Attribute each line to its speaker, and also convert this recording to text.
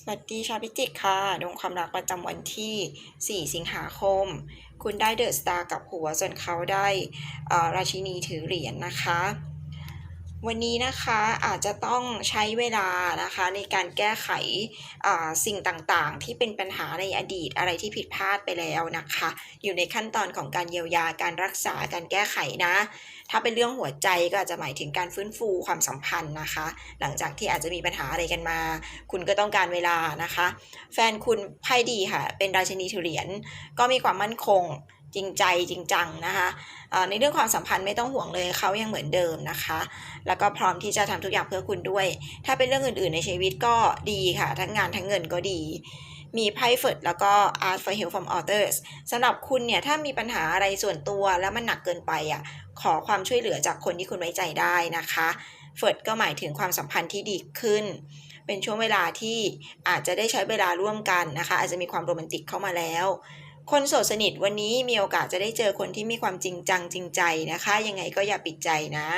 Speaker 1: สวัสดีชาวพิจิกค่ะ ดวงความรักประจำวันที่ 4 สิงหาคม คุณได้เดอะสตาร์กับหัวส่วนเขาได้อ่อราชินีถือเหรียญนะคะ วันนี้นะคะอาจจะต้องใช้เวลานะคะในการแก้ไขสิ่งต่างๆ ที่เป็นปัญหาในอดีตอะไรที่ผิดพลาดไปแล้วนะคะ อยู่ในขั้นตอนของการเยียวยาการรักษาการแก้ไขนะ ถ้าเป็นเรื่องหัวใจก็อาจจะหมายถึงการฟื้นฟูความสัมพันธ์นะคะ หลังจากที่อาจจะมีปัญหาอะไรกันมา คุณก็ต้องการเวลานะคะ แฟนคุณไพ่ดีค่ะ เป็นราชินีเหรียญก็มีความมั่นคง จริงใจจริงจังนะคะในเรื่องความสัมพันธ์ไม่ต้องห่วงเลยเขายังเหมือนเดิมนะคะ แล้วก็พร้อมที่จะทำทุกอย่างเพื่อคุณด้วย ถ้าเป็นเรื่องอื่น ๆ ในชีวิตก็ดีค่ะ ทั้งงานทั้งเงินก็ดี มีไพ่เฟิร์ดแล้วก็ Art for Help from Others สำหรับคุณเนี่ย ถ้ามีปัญหาอะไรส่วนตัวแล้วมันหนักเกินไปอะขอความช่วยเหลือจากคนที่คุณไว้ใจได้นะคะเฟิร์ดก็หมายถึงความสัมพันธ์ที่ดีขึ้น เป็นช่วงเวลาที่อาจจะได้ใช้เวลาร่วมกันนะคะ อาจจะมีความโรแมนติกเข้ามาแล้ว คนโสดสนิทวันนี้มีโอกาสจะได้เจอคนที่มีความจริงจังจริงใจนะคะ ยังไงก็อย่าปิดใจนะ